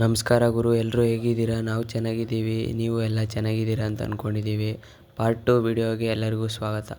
ನಮಸ್ಕಾರ ಗುರು ಎಲ್ಲರೂ ಹೇಗಿದ್ದೀರಾ? ನಾವು ಚೆನ್ನಾಗಿದ್ದೀವಿ. ನೀವು ಎಲ್ಲ ಚೆನ್ನಾಗಿದ್ದೀರಾ ಅಂತ ಅಂದ್ಕೊಂಡಿದ್ದೀವಿ ಪಾರ್ಟ್ ಟು ವಿಡಿಯೋಗೆ ಎಲ್ಲರಿಗೂ ಸ್ವಾಗತ.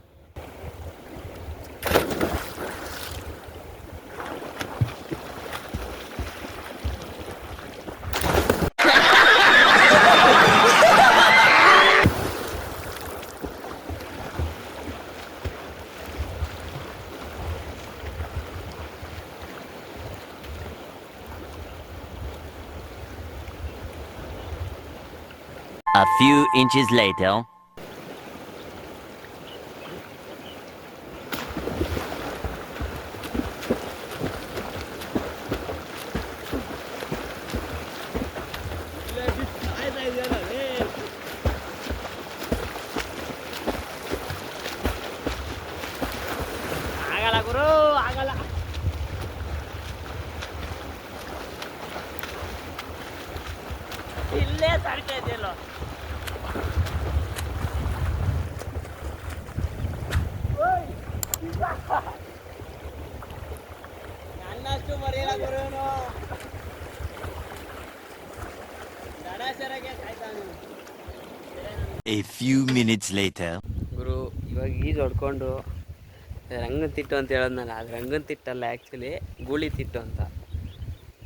A few inches later. ನನ್ನಷ್ಟು ಫ್ಯೂ ಮಿನಿಟ್ಸ್ ಲೇಟರ್ ಕಾಯ್ತಾನೆ A few minutes later. ಗುರು ಇವಾಗ ಈಜು ಹೊಡ್ಕೊಂಡು ರಂಗನ ತಿಟ್ಟು ಅಂತ ಹೇಳೋದ್ನಲ್ಲ ಅದು ರಂಗನ ತಿಟ್ಟಲ್ಲ ಆ್ಯಕ್ಚುಲಿ ಗೂಳಿ ತಿಟ್ಟು ಅಂತ.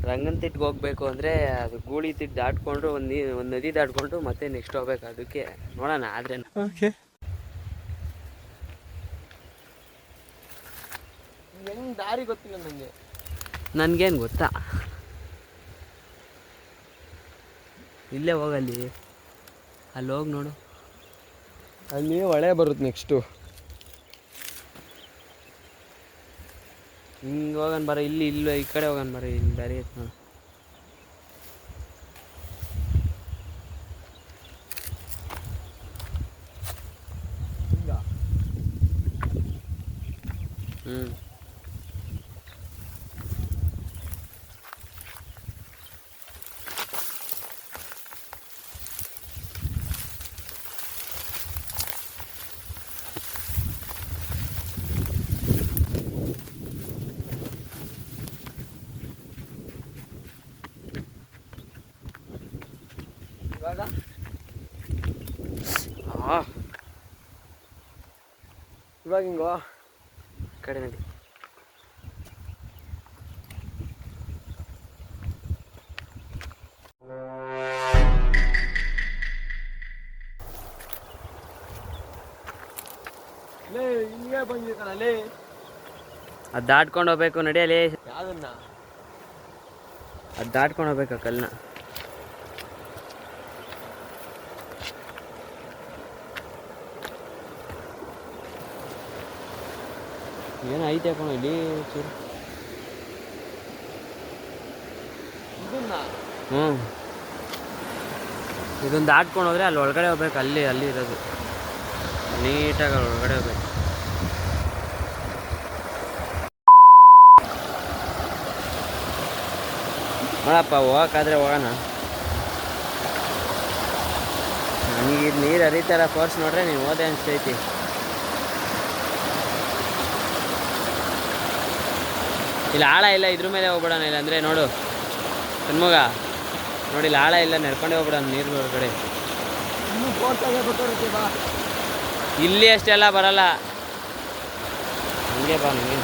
ರಂಗನ ತಿಟ್ಟಿಗೆ ಹೋಗಬೇಕು ಅಂದರೆ ಅದು ಗೂಳಿ ತಿಟ್ಟು ದಾಟ್ಕೊಂಡು ಒಂದು ನೀ ಒಂದು ನದಿ ದಾಟ್ಕೊಂಡು ಮತ್ತೆ ನೆಕ್ಸ್ಟ್ ಹೋಗ್ಬೇಕು ಅದಕ್ಕೆ. ನೋಡೋಣ ಆದರೆ ಓಕೆ ಹೆಂಗೆ ದಾರಿ ಗೊತ್ತಿಲ್ಲ ನನಗೆ ನನಗೇನು ಗೊತ್ತಾ? ಇಲ್ಲೇ ಹೋಗಲ್ಲಿ. ಅಲ್ಲಿ ಹೋಗಿ ನೋಡು. ಅಲ್ಲಿ ಹೊಳೆ ಬರುತ್ತೆ ನೆಕ್ಸ್ಟು ಹಿಂಗೆ ಹೋಗೋಣ ಬರ ಇಲ್ಲಿ ಇಲ್ಲ ಈ ಕಡೆ ಹೋಗೋಣ ಬರ ಇಲ್ಲಿ ದಾರಿ ಐತೆ ನೋಡು ಹ್ಞೂ ಇವಾಗ ಹಾಂ ಇವಾಗ ಹಿಂಗೋ ಕಡೆ ನಡಿ ಲೇ ಹಿಂಗೆ ಬಂದಿರ್ತಾನ ಲೇ ಅದು ದಾಟ್ಕೊಂಡು ಹೋಗ್ಬೇಕು ನಡಿಯಲಿ ಯಾವ್ದನ್ನ ಅದು ದಾಟ್ಕೊಂಡು ಹೋಗ್ಬೇಕು ಆ ಕಲ್ಲನ್ನ ಏನೋ ಐತೆ ಕಣ ಇಲ್ಲಿ ಚೂರು. ಹ್ಞೂ ಇದೊಂದು ದಾಟ್ಕೊಂಡು ಹೋದರೆ ಅಲ್ಲಿ ಒಳಗಡೆ ಹೋಗ್ಬೇಕು ಅಲ್ಲಿ ಅಲ್ಲಿ ಇರೋದು. ನೀಟಾಗಿ ಅಲ್ಲಿ ಒಳಗಡೆ ಹೋಗ್ಬೇಕು. ನೋಡಪ್ಪ ಹೋಗಕ್ಕಾದ್ರೆ ಹೋಗೋಣ. ನನಗೆ ಇದು ನೀರು ಹರಿತಾರ ಫೋರ್ಸ್ ನೋಡ್ರೆ ನೀವು ಓದೆ ಅನಿಸ್ತೈತಿ. ಇಲ್ಲಿ, ಆಳ ಇಲ್ಲ, ಇದ್ರ ಮೇಲೆ ಹೋಗ್ಬಿಡೋಣ ಇಲ್ಲ ಅಂದರೆ ನೋಡು. ಕಣ್ಮಗ ನೋಡಿ ಇಲ್ಲಿ, ಆಳ ಇಲ್ಲ, ನಡ್ಕೊಂಡೇ ಹೋಗ್ಬಿಡೋಣ ನೀರು ಹೊರಗಡೆ ಇಲ್ಲಿ ಅಷ್ಟೆಲ್ಲ ಬರಲ್ಲ. ಹಂಗೆ ಬಾ ನನಗೆ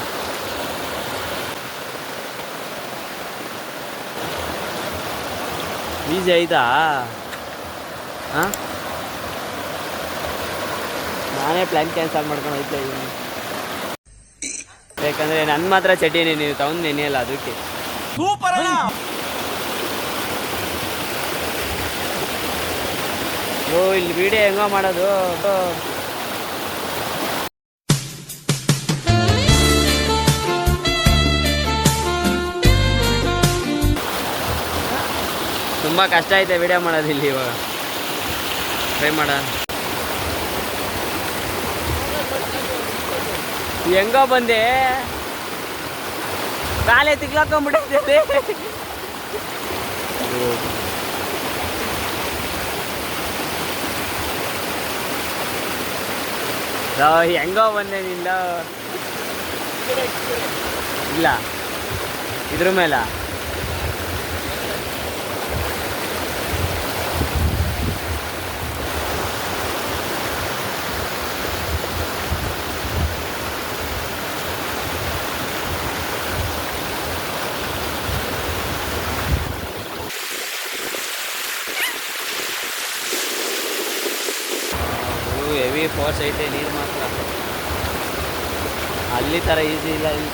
ಈಜಿ ಆಯ್ತಾ? ಹಾಂ? ನಾನೇ ಪ್ಲ್ಯಾನ್ ಕ್ಯಾನ್ಸಲ್ ಮಾಡ್ಕೊಂಡು ಹೋಯ್ತಾ ಇದ್ದೀನಿ ಯಾಕಂದರೆ ನನ್ನ ಮಾತ್ರ ಚಟೀನಿ ನೀವು ತಗೊಂಡು ನೆನೆಯಲ್ಲ ಅದಕ್ಕೆ. ಓ ಇಲ್ಲಿ ವಿಡಿಯೋ ಹೆಂಗೋ ಮಾಡೋದು. ತುಂಬಾ ಕಷ್ಟ ಐತೆ ವಿಡಿಯೋ ಮಾಡೋದು ಇಲ್ಲಿ ಇವಾಗ. ಟ್ರೈ ಮಾಡ ಹೆಂಗೋ ಬಂದೆ. ಕಾಲೇ ತಿಕ್ಲಾಕೊಂಡ್ಬಿಟ್ಟೈತೆ ಹೆಂಗ ಹೆಂಗೋ ಬಂದೆ ನಿಂದ. ಇಲ್ಲ ಇದ್ರ ಮೇಲ? ಫೋರ್ಸ್ ಐತೆ ನೀರು ಮಾತ್ರ. ಅಲ್ಲಿ ಥರ ಈಸಿ ಇಲ್ಲ ಇಲ್ಲಿ.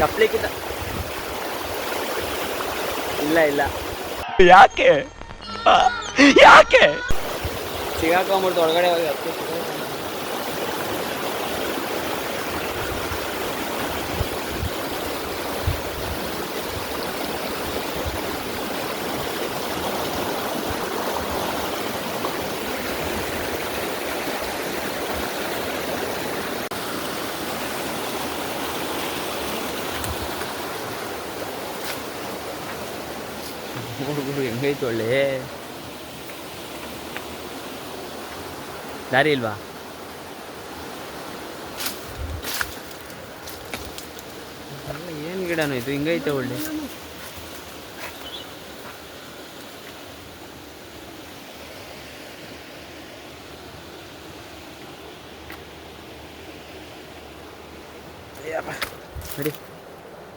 ಕಪ್ಲಿಕ್ಕಿದ ಇಲ್ಲ ಇಲ್ಲ. ಯಾಕೆ? ಯಾಕೆ? ಸಿಗಾಕೊಂಬಿಡ್ತು ಒಳಗಡೆ ಹೋಗಿ ಹತ್ತು ಹುಡುಗರು ಹೆಂಗೈತೆ ಒಳ್ಳೆ ದಾರಿ ಇಲ್ವಾ ಏನು ಗಿಡನೂ ಇದು ಹಿಂಗೈತೆ ಒಳ್ಳೆ ನಡಿ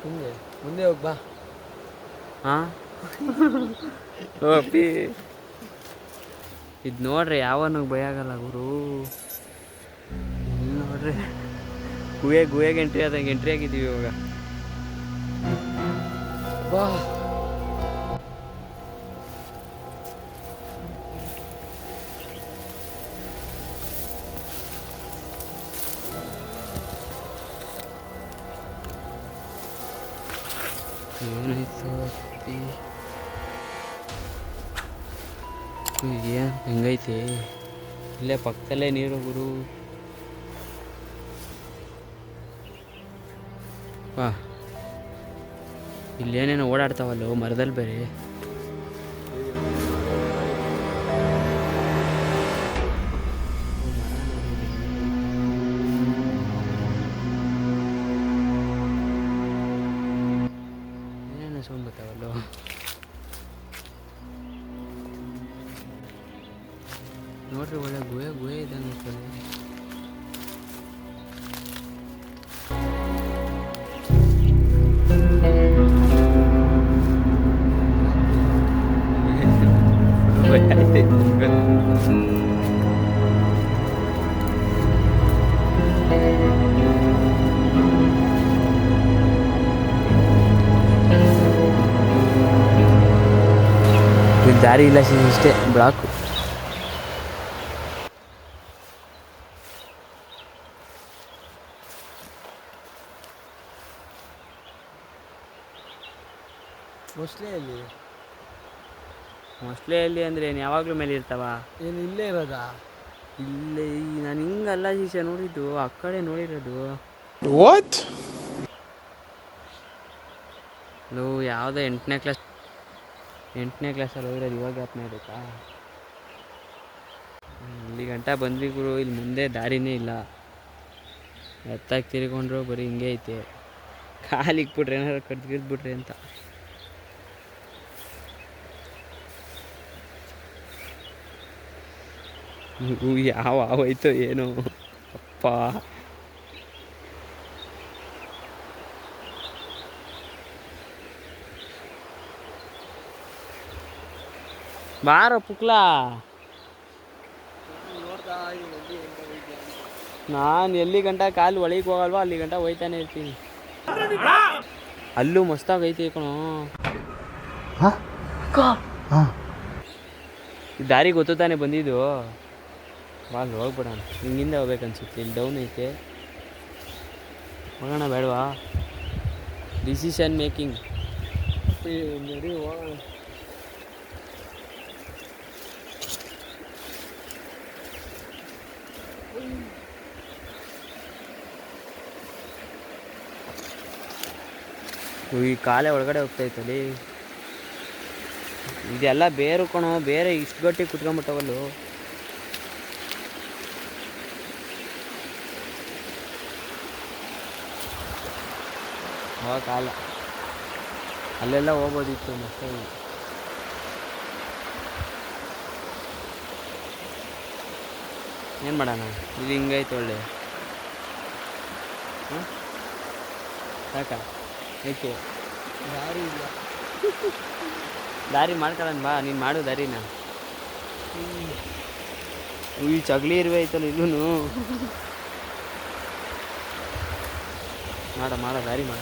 ಹಿಂಗೆ ಮುಂದೆ ಹೋಗಿ ಬಾ ಹಾಂ ಓಪಿ ಇದು ನೋಡ್ರಿ ಯಾವನಿಗೆ ಭಯ ಆಗಲ್ಲ ಗುರು. ಇಲ್ಲಿ ನೋಡ್ರಿ. ಗುಹೆ ಗುಹೆಗೆ ಎಂಟ್ರಿ ಆದಂಗೆ ಎಂಟ್ರಿ ಆಗಿದ್ದೀವಿ ಇವಾಗ. ಬಾ. ಇಲ್ಲೇ ಪಕ್ಕದಲ್ಲೇ ನೀರು ಗುರು. ವಾ. ಇಲ್ಲೇನೇನೋ ಓಡಾಡ್ತಾವಲ್ಲೋ ಮರದಲ್ಲಿ ಬೇರೆ. ನೋಡ್ರಿ ಒಳ್ಳೆ ಗುಹೆ ಗುಹೆ ಇದ್ದಂಗೆ ಐತಲ್ಲ. ಭಯ ಆಯ್ತೈತೆ ನಂಗೆ. ಇಲ್ಲಿ ದಾರಿ ಇಲ್ಲ ಸಿ- ಇಷ್ಟೇ ಬ್ಲಾಕು ಮೊಸಳೆಯಲ್ಲಿ ಅಲ್ಲಿ. ಅಂದರೆ ಏನು ಯಾವಾಗಲೂ ಮೇಲೆ ಇರ್ತಾವ? ಏನು ಇಲ್ಲೇ ಇರೋದಾ? ಇಲ್ಲೇ ನಾನು ಹಿಂಗಲ್ಲ ಶಿಷ್ಯ ನೋಡಿದ್ದು ಆ ಕಡೆ ನೋಡಿರೋದು. What? ಲೋ ಯಾವುದೋ ಎಂಟನೇ ಕ್ಲಾಸ್ ಎಂಟನೇ ಕ್ಲಾಸಲ್ಲಿ ಹೋಗಿರೋದು ಇವಾಗ ಯಾಪ್ನೇ ಇರುತ್ತಾ ಇಲ್ಲಿ ಗಂಟ ಬಂದ್ವಿ ಗುರು ಇಲ್ಲಿ ಮುಂದೆ ದಾರಿನೇ ಇಲ್ಲ. ಎತ್ತಾಗಿ ತಿರ್ಕೊಂಡ್ರು ಬರೀ ಹಿಂಗೆ ಐತೆ. ಕಾಲಿಗೆ ಬಿಟ್ರೆ ಏನಾರು ಬಿಟ್ರೆ ಅಂತ. ಯಾವ ಹೋಯ್ತು ಏನು. ಅಪ್ಪ. ಬಾರ ಪುಕ್ಲಾ. ನಾನು ಎಲ್ಲಿ ಗಂಟ ಕಾಲು ಒಳಗೆ ಹೋಗಲ್ವಾ ಅಲ್ಲಿ ಗಂಟ ಹೋಯ್ತಾನೆ ಇರ್ತೀನಿ. ಅಲ್ಲೂ ಮಸ್ತಾಗಿ ಐತಿ ಕಣೋ. ದಾರಿ ಗೊತ್ತಾನೆ ತಾನೇ ಬಂದಿದ್ದು. ಬಾ, ಅಲ್ಲಿ ಹೋಗ್ಬಿಡೋಣ. ಹಿಂಗಿಂದ ಹೋಗ್ಬೇಕನ್ಸುತ್ತೆ ಇಲ್ಲಿ ಡೌನ್ ಐತೆ. ಹೋಗೋಣ ಬೇಡವಾ? ಡಿಸಿಷನ್ ಮೇಕಿಂಗ್ ಹೋಗೋಣ ಈ ಕಾಲೇ ಒಳಗಡೆ ಹೋಗ್ತಾಯ್ತಲ್ಲಿ ಇದೆಲ್ಲ ಬೇರು ಕಣೋ, ಬೇರೆ ಇಷ್ಟು ಗಟ್ಟಿ ಕುತ್ಕೊಂಬಿಟ್ಟವಲ್ಲು ಕಾಲ ಅಲ್ಲೆಲ್ಲ ಹೋಗ್ಬೋದಿತ್ತು ಮತ್ತೆ. ಏನು ಮಾಡೋಣ? ಇದು ಹಿಂಗೈತೆ ಒಳ್ಳೆ. ಹಾಂ? ಸಾಕಾ? ಏಕೆ? ದಾರಿ ಇಲ್ಲ. ದಾರಿ ಮಾಡ್ಕೊಳ್ಳೋಣ ಬಾ ನೀನು ಮಾಡು ದಾರಿನ. ಈ ಚಗಲಿ ಇರುವೆ ಐತಲ್ಲ ಇಲ್ಲೂ ಮಾಡ ಮಾಡ ದಾರಿ ಮಾಡ.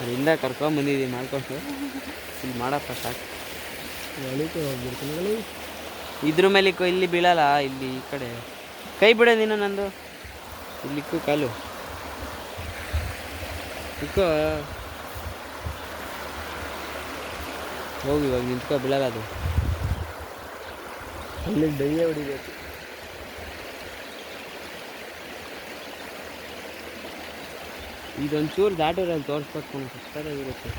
ಅಲ್ಲಿಂದ ಕರ್ಕೊಂಬಂದಿದ್ದೀನಿ ಮಾಡ್ಕೊಂಡು. ಇಲ್ಲಿ ಮಾಡಪ್ಪ ಸಾಕು. ಇದ್ರ ಮೇಲೆ ಇಲ್ಲಿ ಬೀಳಲ್ಲ, ಇಲ್ಲಿ ಈ ಕಡೆ. ಕೈ ಬಿಡ ನೀನು ನಂದು. ಇಲ್ಲಿ ಇಕ್ಕು ಕಾಲು. ಇಕ್ಕೋ ಹೋಗಿ, ಇವಾಗ ನಿಂತ್ಕೊ, ಬೀಳಲ್ಲ ಅದು. ಅಲ್ಲಿ ಡೈಯೇ ಹೊಡಿಬೇಕು. ಇದೊಂಚೂರು ದಾಟಿದ್ರೆ ಅಲ್ಲಿ ತೋರಿಸ್ಬೇಕು ಸಕ್ಕತ್ತಾಗಿರುತ್ತೆ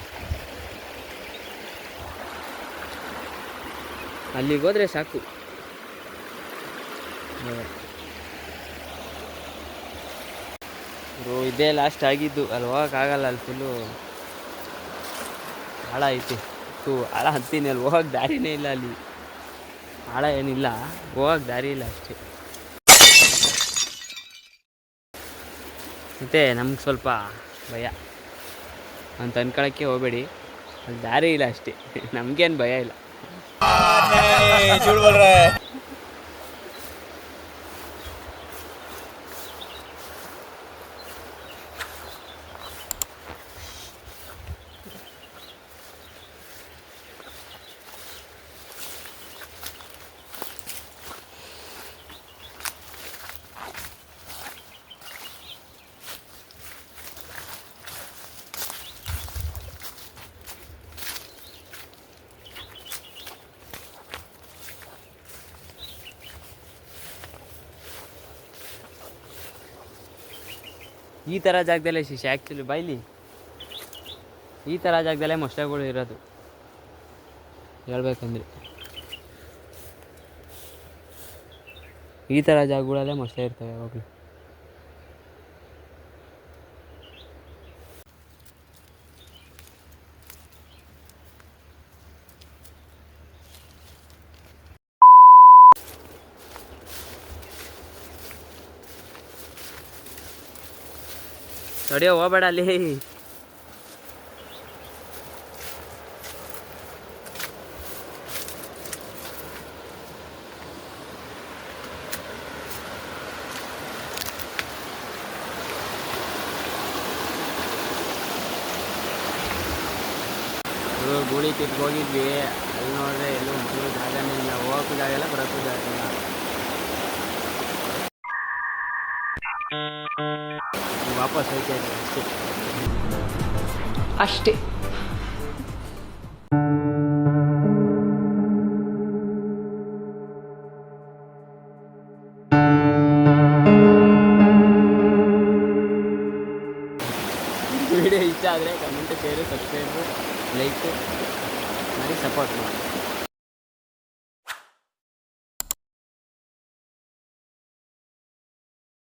ಅಲ್ಲಿಗೆ ಹೋದರೆ ಸಾಕು. ಬ್ರೋ, ಇದೇ ಲಾಸ್ಟ್ ಆಗಿದ್ದು. ಅಲ್ಲಿ ಹೋಗೋಕ್ಕಾಗಲ್ಲ ಅಲ್ಲಿ ಫುಲ್ಲು ಆಳ ಐತಿ. ತು ಆಳ ಹತ್ತೀನಿ ಅಲ್ಲಿ ಹೋಗೋಕ್ಕೆ ದಾರಿನೇ ಇಲ್ಲ ಅಲ್ಲಿ. ಆಳ ಏನಿಲ್ಲ. ಹೋಗೋಕ್ಕೆ ದಾರಿ ಇಲ್ಲ ಅಷ್ಟೇ. ಮತ್ತು ನಮ್ಗೆ ಸ್ವಲ್ಪ ಭಯ ಅಂತ ಅನ್ಕೊಳಕ್ಕೆ ಹೋಗಬೇಡಿ ಅಲ್ಲಿ ದಾರಿ ಇಲ್ಲ ಅಷ್ಟೇ ನಮಗೇನು ಭಯ ಇಲ್ಲ ಈ ಥರ ಜಾಗದಲ್ಲೇ ಶಿಶಿ. ಆ್ಯಕ್ಚುಲಿ ಬೈಲಿ. ಈ ಥರ ಜಾಗದಲ್ಲೇ ಮೊಸಳೆಗಳು ಇರೋದು. ಹೇಳ್ಬೇಕಂದ್ರೆ. ಈ ಥರ ಜಾಗಗಳಲ್ಲೇ ಮೊಸಳೆ ಇರ್ತವೆ ಯಾವಾಗಲೂ ತಡಿಯೋ ಹೋಗ್ಬೇಡ ಅಲ್ಲಿ. ಗೂಳಿ ಕಿತ್ಕೋಗಿದ್ವಿ. ಅಲ್ಲಿ ನೋಡ್ರೆ ಎಲ್ಲೂ ಜಾಗನೇ ಇಲ್ಲ. ಹೋಗೋಕ್ಕೂ ಜಾಗ ಇಲ್ಲ, ಬರೋಕ್ಕೂ ಜಾಗ ಇಲ್ಲ. ವಾಪಸ್ ಹೋಯ್ತಾ ಅಷ್ಟೇ.